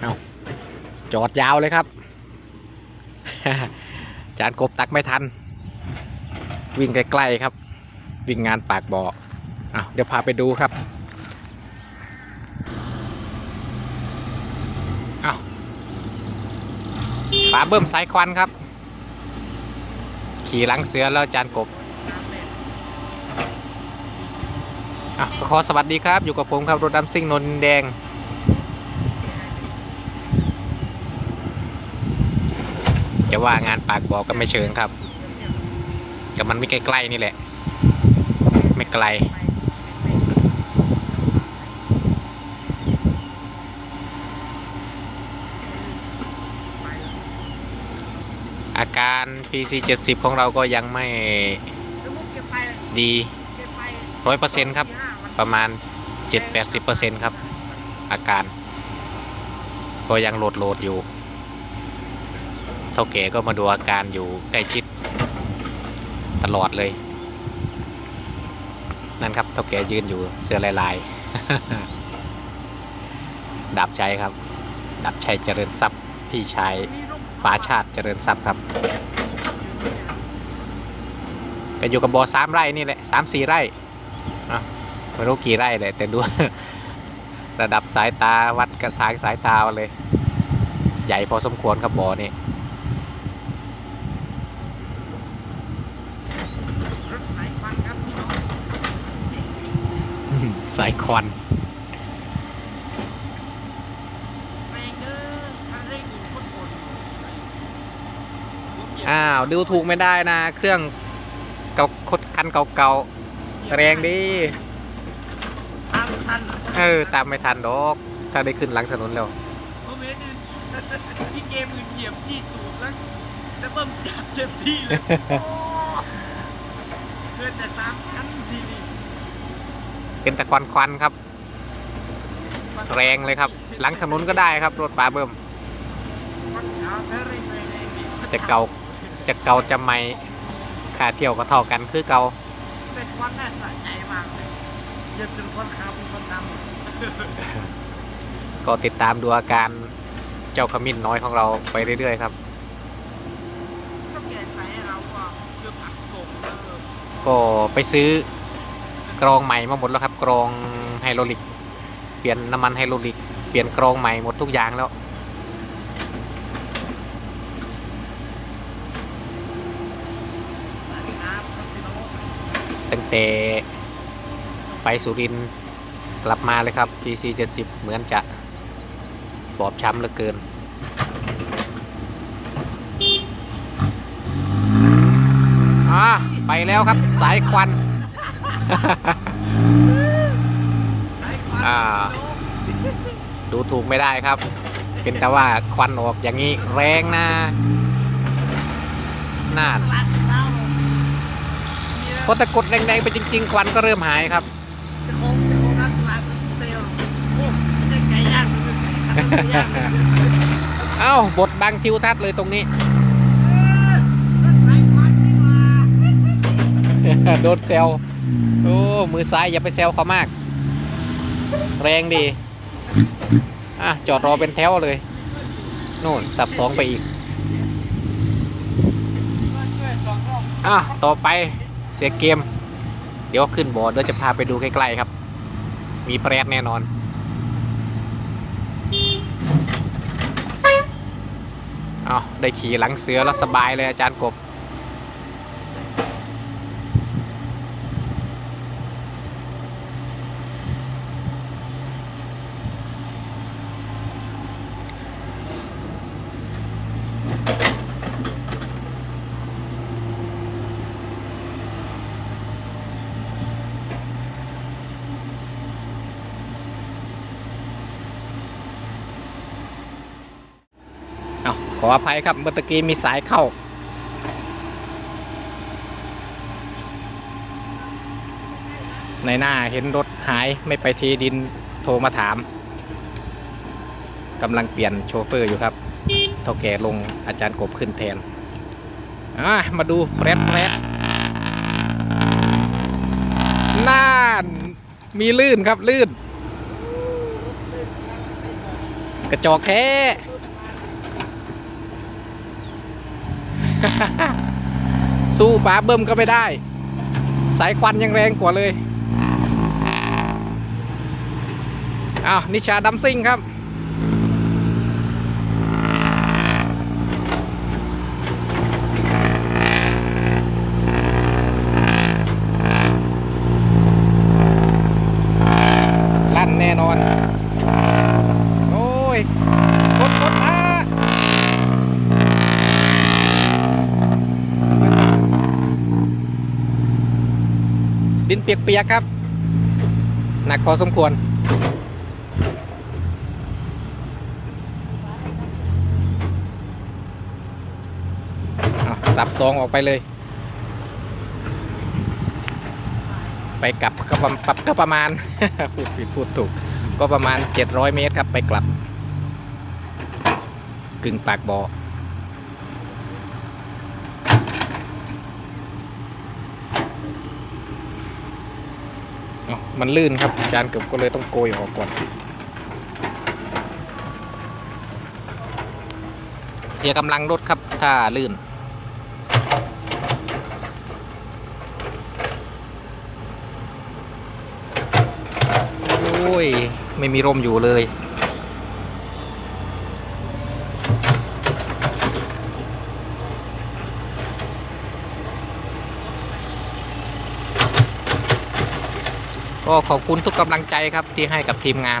เอาจอดยาวเลยครับ จานกบตักไม่ทัน วิ่งใกล้ๆครับ วิ่งงานปากบ่ออ้าเดี๋ยวพาไปดูครับอ้าวป๋าเบิ่มสายควันครับ ขี่หลังเสือแล้วจานกบอะขอสวัสดีครับ อยู่กับผมครับรถดำซิ่งนนแดง จะว่างานปากบ่อก็ไม่เชิงครับแต่มันไม่ใกล้ๆนี่แหละ ไม่ไกล อาการ PC 70 ของเราก็ยังไม่ดีร้อยเปอร์เซ็นครับ ประมาณ7-80%ครับ อาการ ก็ยังโหลดโหลดอยู่ เท่าแก่ก็มาดูอาการอยู่ใกล้ชิดตลอดเลย นั่นครับเท่าแก่ยืนอยู่เสื้อลายๆดาบชัยครับดาบชัยเจริญทรัพย์พี่ชายป๋าชาติเจริญทรัพย์ครับก็อยู่กับบอสามไร่นี่แหละสามสี่ไร่ไม่รู้กี่ไร่เลยแต่ดูระดับสายตาวัดกระทางสายตาเลย ใหญ่พอสมควรครับบ่อนี่ รถสายควันครับพี่น้อง สายควันแรงเด้อคันเร่งอยู่โคตรโหดผมเหยียบอ้าวดูถูกไม่ได้นะ เครื่องเก่าคดคันเก่าๆแรงดีตามไม่ทันเออตามไม่ทันดอก ถ้าได้ขึ้นหลังถนนแล้วผมเห็นพี่เกมอื่นเหยียบที่ตูดแล้วแล้วเบิ่มจับเต็มที่เลยโอ้เกินแต่สามพันทีนี่ เป็นแต่ควันควันครับ แรงเลยครับ หลังถนนก็ได้ครับ รถปลาเบิ่มจะเก่าจะเก่าจะไม่ค่าเที่ยวก็เท่ากันคือเก่าเป็นควันน่าสะใจมากเลยเยียบจนควันขาวเป็นควันดำก็ติดตามดูอาการเจ้าขมิ้นน้อยของเราไปเรื่อยๆครับก็ไปซื้อ กรองใหม่มาหมดแล้วครับ กรองไฮโดรลิก เปลี่ยนน้ำมันไฮโดรลิก เปลี่ยนกรองใหม่หมดทุกอย่างแล้ว ตั้งแต่ไปสุรินทร์กลับมาเลยครับ PC 70 เหมือนจะบอบช้ำเหลือเกินอ่าไปแล้วครับสายควัน อ่า ดูถูกไม่ได้ครับ เป็นแต่ว่าควันออกอย่างนี้แรงนะน่าตลาดเช้าพอตะกดแรงๆไปจริง ๆ ควันก็เริ่มหายครับจะคงจะคงร้านตลาดเซลล์โอ้ไม่ใช่ไก่ย่างมันเป็นไก่คันไก่ย่างเอ้าบทบังทิวทัศน์เลยตรงนี้รถสายควันนี่มาโดนเซล โอ้ มือซ้ายอย่าไปเซลเขามาก แรงดี อะ จอดรอเป็นแถวเลย นู่น สับสองไปอีกช่วยสองรอบอะ ต่อไปเสียเกม เดี๋ยวขึ้นบอร์ดเดี๋ยวจะพาไปดูใกล้ๆครับ มีแปรดแน่นอนอ้าวได้ขี่หลังเสือแล้วสบายเลยอาจารย์กบ ขออภัยครับเมื่อตะกี้มีสายเข้า ในหน้าเห็นรถหายไม่ไปทีดินโทรมาถามกำลังเปลี่ยนโชเฟอร์อยู่ครับ เท่าแก่ลงอาจารย์กบขึ้นแทนอะมาดูแปรดแปรดน่านมีลื่นครับลื่น กระจอกแท้สู้ป๋าเบิ้มก็ไม่ได้ สายควันยังแรงกว่าเลย อ้าว นิชาดัมซิ่งครับ ลั่นแน่นอน โอ้ย กดกดมาดิน เปียกๆครับ หนักพอสมควร สับซองออกไปเลย ไปกลับก็ประมาณก็ประมาณ พูดผิดพูดถูก ก็ประมาณ 700 เมตรครับไปกลับ กึ่งปากบอ่อเอ้า มันลื่นครับจานเกือบก็เลยต้องโกยออกก่อน เสียกำลังรถครับถ้าลื่น โอ้ย ไม่มีร่มอยู่เลย ขอบคุณทุกกำลังใจครับที่ให้กับทีมงาน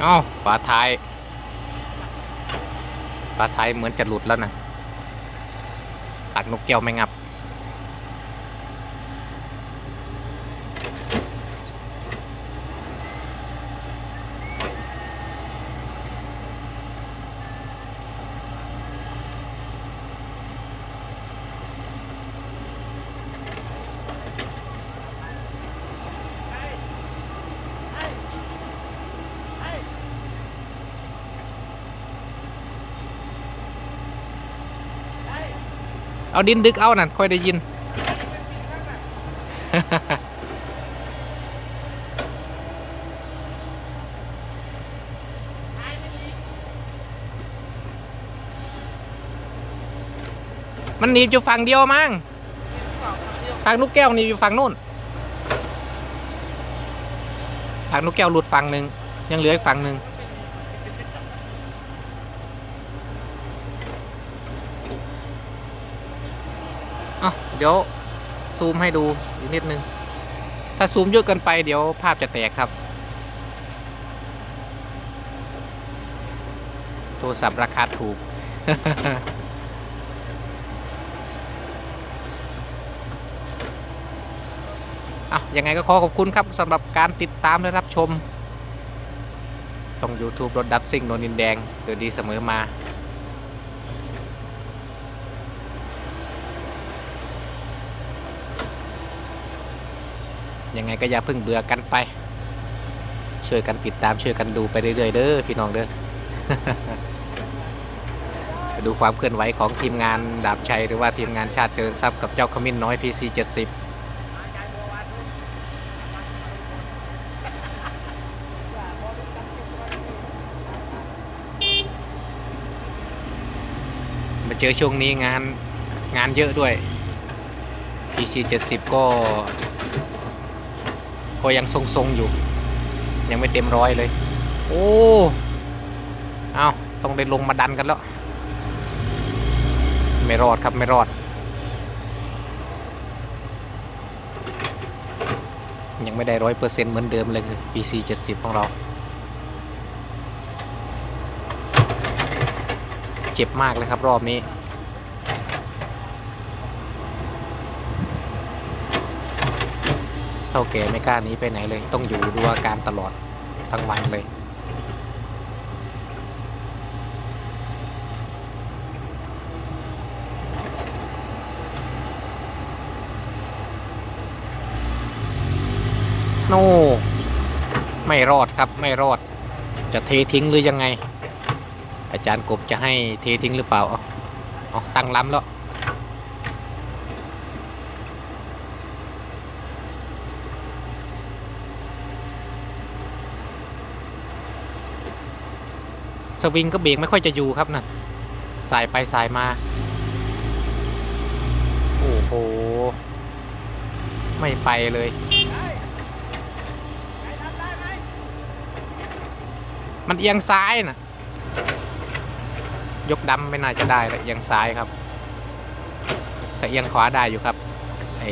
เอาฝาท้าย ฝาท้ายเหมือนจะหลุดแล้วนะ ตักนกแก้วไม่งับ เอาดินดึกเอานั่นค่อยได้ยิน มันหนีบอยู่ฝั่งเดียวมั้งฝั่งลูกแก้วหนีบอยู่ฝั่งนู่นฝั่งลูกแก้วหลุดฝั่งหนึ่งยังเหลืออีกฝั่งหนึ่ง เดี๋ยวซูมให้ดูอีกนิดนึง ถ้าซูมเยอะเกินไปเดี๋ยวภาพจะแตกครับ โทรศัพท์ราคาถูกอะยังไงก็ขอขอบคุณครับสำหรับการติดตามและรับชมช่อง YouTube รถดับซิ่งโนนินแดงเกิดดีเสมอมา ยังไงก็อย่าเพิ่งเบื่อกันไป ช่วยกันติดตามช่วยกันดูไปเรื่อยๆเด้อพี่น้องเด้อดูความเคลื่อนไหวของทีมงานดาบชัยหรือว่าทีมงานชาติเจริญทรัพย์กับเจ้าขมิ้นน้อย PC 70มาเจอช่วงนี้งานงานเยอะด้วย PC 70 ก็ ก็ยังทรงๆอยู่ ยังไม่เต็มร้อยเลย โอ้เอาต้องได้ลงมาดันกันแล้ว ไม่รอดครับไม่รอด ยังไม่ได้ร้อยเปอร์เซ็นต์เหมือนเดิมเลยคือ PC 70 ของเรา เจ็บมากเลยครับรอบนี้ เท่าแก่ไม่กล้าหนี้ไปไหนเลย ต้องอยู่ดูอาการตลอดทั้งวันเลย โนไม่รอดครับไม่รอด จะเททิ้งหรือยังไง อาจารย์กบจะให้เททิ้งหรือเปล่าอาเอาตั้งล้ำแล้ว สวิงก็เบรกไม่ค่อยจะอยู่ครับนะ่ะสายไปสายมา โอ้โห ไม่ไปเลย มันเอียงซ้ายนะยกดำไม่น่าจะได้เลยเอียงซ้ายครับ แต่เอียงขวาได้อยู่ครับไอ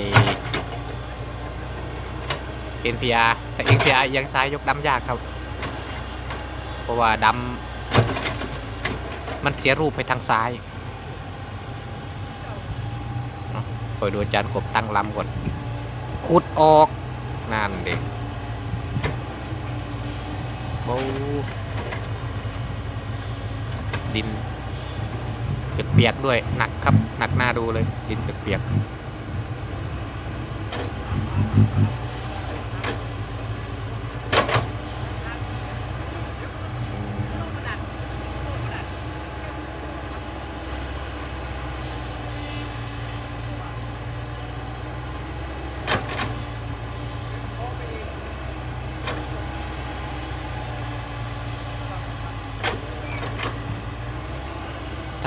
NPR แต่ NPR เอียงซ้ายยกดำยากครับ เพราะว่าดำ มันเสียรูปไปทางซ้ายคอยดูอาจารย์กบตั้งลำก่อนขุดออกนั่นเด็กโบดินเปียกๆด้วย หนักครับ หนักหน้าดูเลย ดินเปียกๆ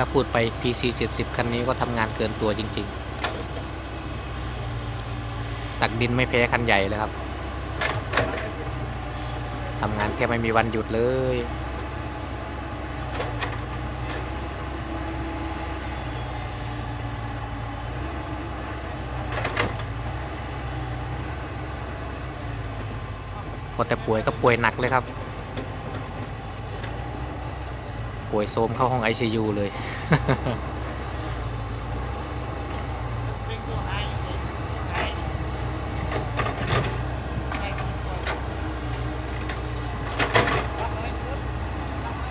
ถ้าพูดไป PC 70 คันนี้ก็ทำงานเกินตัวจริง ๆ ตักดินไม่แพ้คันใหญ่เลยครับทำงานแค่ไม่มีวันหยุดเลย พอแต่ป่วยก็ป่วยหนักเลยครับ ป่วยโซมเข้าห้องไอซเลยเลยตัวไอ้ไอ้ไอ้คนก่อนรับไว้รถรับไว้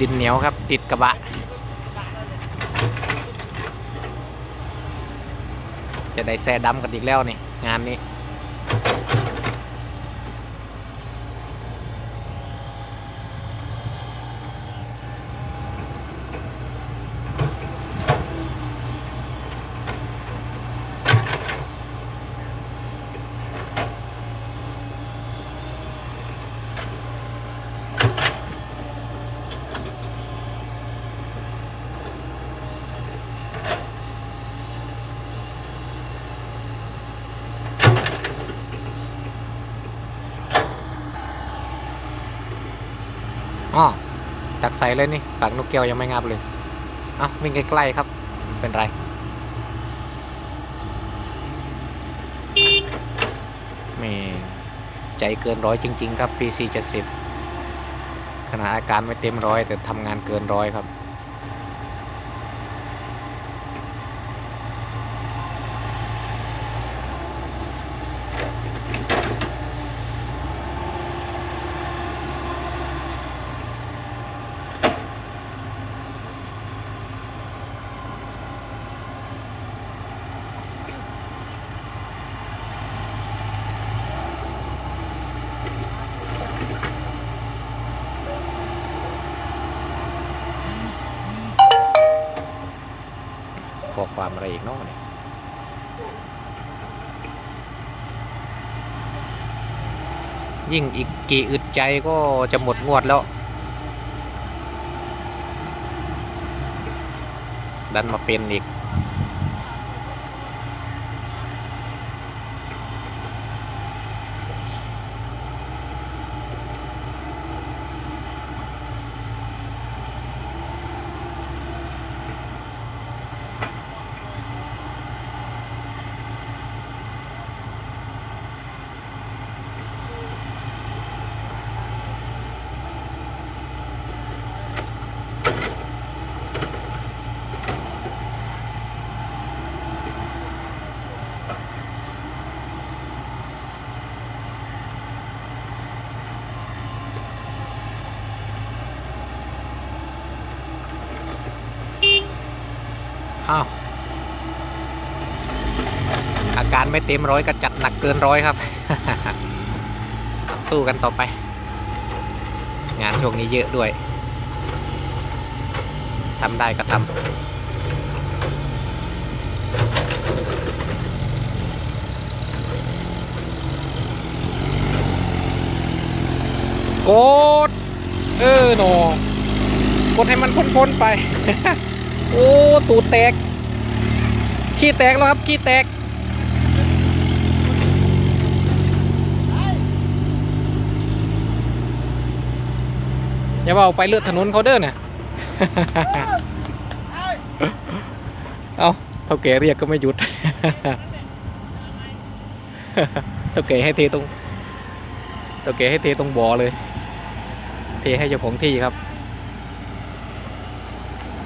ดินเหนียวครับ ติดกระบะ จะได้แซ่ดำกันอีกแล้วนี่ งานนี้ อ้อักใสเลยนี่ปากนกแก้วยังไม่งับเลย เอ้าวิ่งใกล้ๆครับ เป็นไร แม่ใจเกินร้อยจริง ๆ ครับ PC 70ขนาดอาการไม่เต็มร้อยแต่ทำงานเกินร้อยครับ ความอะไรอีกเนาะเนี่ยยิ่งอีกกี่อึดใจก็จะหมดงวดแล้ว ดันมาเป็นอีก ไม่เต็มร้อยก็จัดหนักเกินร้อยครับ สู้กันต่อไป งานช่วงนี้เยอะด้วยทำได้ก็ทำกด เออหนอกดให้มันพ้นๆไป โอ้ ตูดแตก ขี้แตกแล้วครับ ขี้แตก อย่าว่าไปเลือดถนนเขาเด้อเนี่ยเอาเท่าแก่เรียกก็ไม่หยุดเท่าแก่ให้เทตรงเท่าแก่ให้เทตรงบ่อเลย เทให้เจ้าของที่ครับ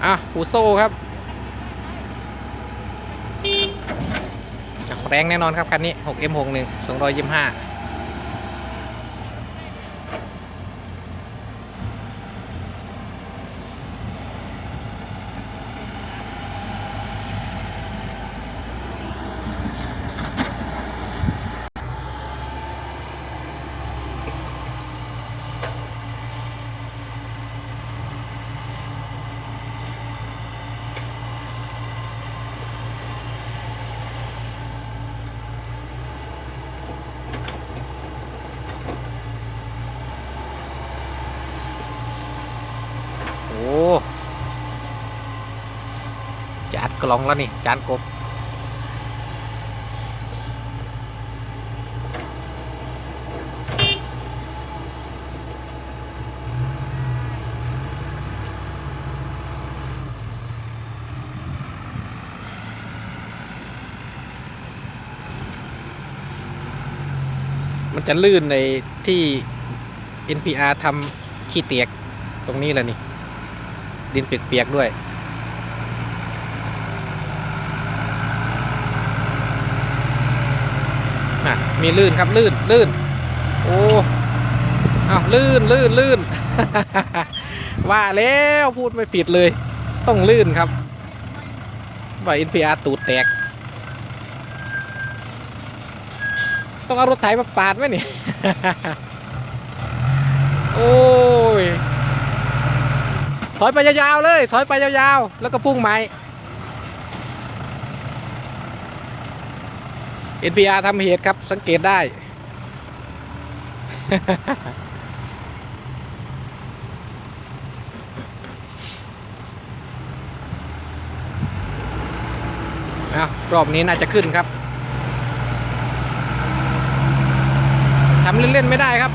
อะฟูโซ่ครับแรงแน่นอนครับคันนี้ 6M61 225 โอ้จานก ลองแล้วนี่ จานกบ มันจะลื่นในที่ NPR ทำขี้เตียกตรงนี้แหละนี่ ดินเปียกๆด้วย น่ะ มีลื่นครับลื่นลื่น โอ้อาลื่นลื่นลื่น ว่าแล้วพูดไม่ผิดเลย ต้องลื่นครับว่า NPR ตูดแตก ต้องเอารถไถมาปาดไหมนี่โอ้ย ถอยไปยาวๆเลย ถอยไปยาวๆ แล้วก็พุ่งไม้ NPR ทำเหตุครับ สังเกตได้เอารอบนี้น่าจะขึ้นครับทำเล่น ๆ ไม่ได้ครับ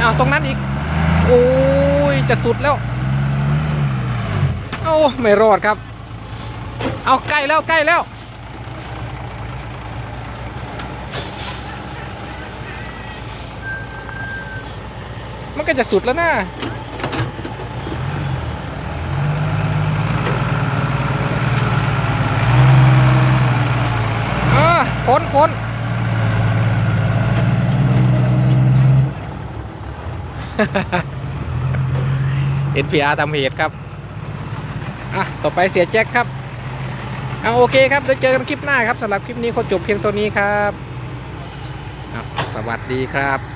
เอาตรงนั้นอีก โอ้ย จะสุดแล้วโอ้ไม่รอดครับ เอาใกล้แล้วใกล้แล้ว มันก็จะสุดแล้วนะอ่าพ้นพ้น NPR ทำเหตุครับ อะ ต่อไปเสียแจ็คครับเอาโอเคครับเดี๋ยวเจอกันคลิปหน้าครับสำหรับคลิปนี้ขอจบเพียงตัวนี้ครับอะสวัสดีครับ